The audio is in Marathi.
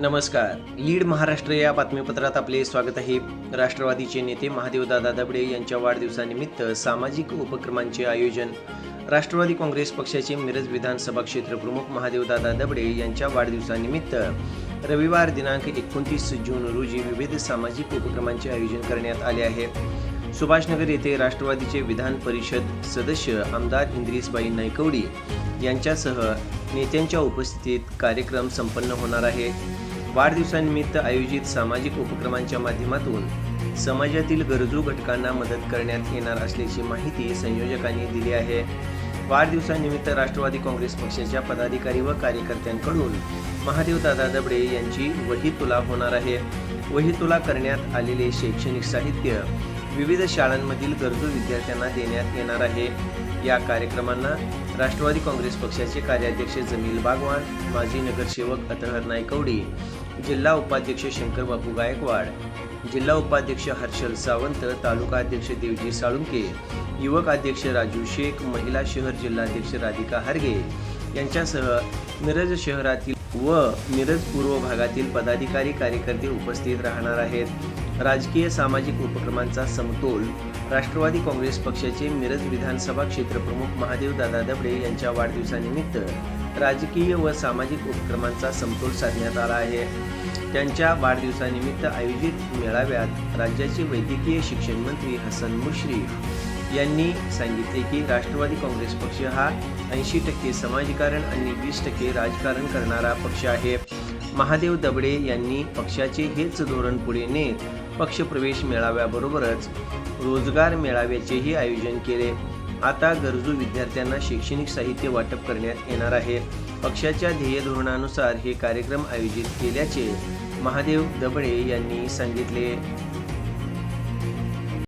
नमस्कार. लीड महाराष्ट्र या बातमीपत्रात आपले स्वागत आहे. राष्ट्रवादीचे नेते महादेवदादा दबडे यांच्या वाढदिवसानिमित्त सामाजिक उपक्रमांचे आयोजन. राष्ट्रवादी काँग्रेस पक्षाचे मिरज विधानसभा क्षेत्र प्रमुख महादेवदादा दबडे यांच्या वाढदिवसानिमित्त रविवार दिनांक एकोणतीस जून रोजी विविध सामाजिक उपक्रमांचे आयोजन करण्यात आले आहे. सुभाषनगर येथे राष्ट्रवादीचे विधान परिषद सदस्य आमदार इंद्रिसबाई नायकवडी यांच्यासह नेत्यांच्या उपस्थितीत कार्यक्रम संपन्न होणार आहे. वाढदिवसानिमित्त आयोजित सामाजिक उपक्रमांच्या माध्यमातून समाजातील गरजू घटकांना मदत करण्यात येणार असल्याची माहिती संयोजकांनी दिली आहे. वाढदिवसानिमित्त राष्ट्रवादी काँग्रेस पक्षाच्या पदाधिकारी व कार्यकर्त्यांकडून महादेवदादा दबडे यांची वही तुला होणार आहे. वही तुला करण्यात आलेले शैक्षणिक साहित्य विविध शाळांमधील गरजू विद्यार्थ्यांना देण्यात येणार आहे. या कार्यक्रमांना राष्ट्रवादी काँग्रेस पक्षाचे कार्याध्यक्ष जमील बागवान माजी नगरसेवक अतहर नायकवडी जिल्हा उपाध्यक्ष शंकरबाबू गायकवाड जिल्हा उपाध्यक्ष हर्षल सावंत तालुका अध्यक्ष देवजी साळुंके युवक अध्यक्ष राजू शेख महिला शहर जिल्हाध्यक्ष राधिका हरगे यांच्यासह मिरज शहरातील व मिरज पूर्व भागातील पदाधिकारी कार्यकर्ते उपस्थित राहणार आहेत. राजकीय सामाजिक उपक्रमांचा समतोल राष्ट्रवादी काँग्रेस पक्षाचे मिरज विधानसभा क्षेत्रप्रमुख महादेव दादा दबडे यांच्या वाढदिवसानिमित्त राजकीय व सामाजिक उपक्रमांचा समतोल साधण्यात आला आहे. त्यांच्या वाढदिवसानिमित्त आयोजित मेळाव्यात राज्याचे वैद्यकीय शिक्षण मंत्री हसन मुश्रीफ यांनी सांगितले की राष्ट्रवादी काँग्रेस पक्ष हा ऐंशी टक्के समाजकारण आणि वीस टक्के राजकारण करणारा पक्ष आहे. महादेव दबडे यांनी पक्षाचे हेच धोरण पुढे नेत पक्षप्रवेश मेळाव्याबरोबरच रोजगार मेळाव्याचेही आयोजन केले. आता गरजू विद्यार्थ्यांना शैक्षणिक साहित्य वाटप करण्यात येणार आहे. पक्षाच्या ध्येय धोरणानुसार हे कार्यक्रम आयोजित केल्याचे महादेव दबडे यांनी सांगितले.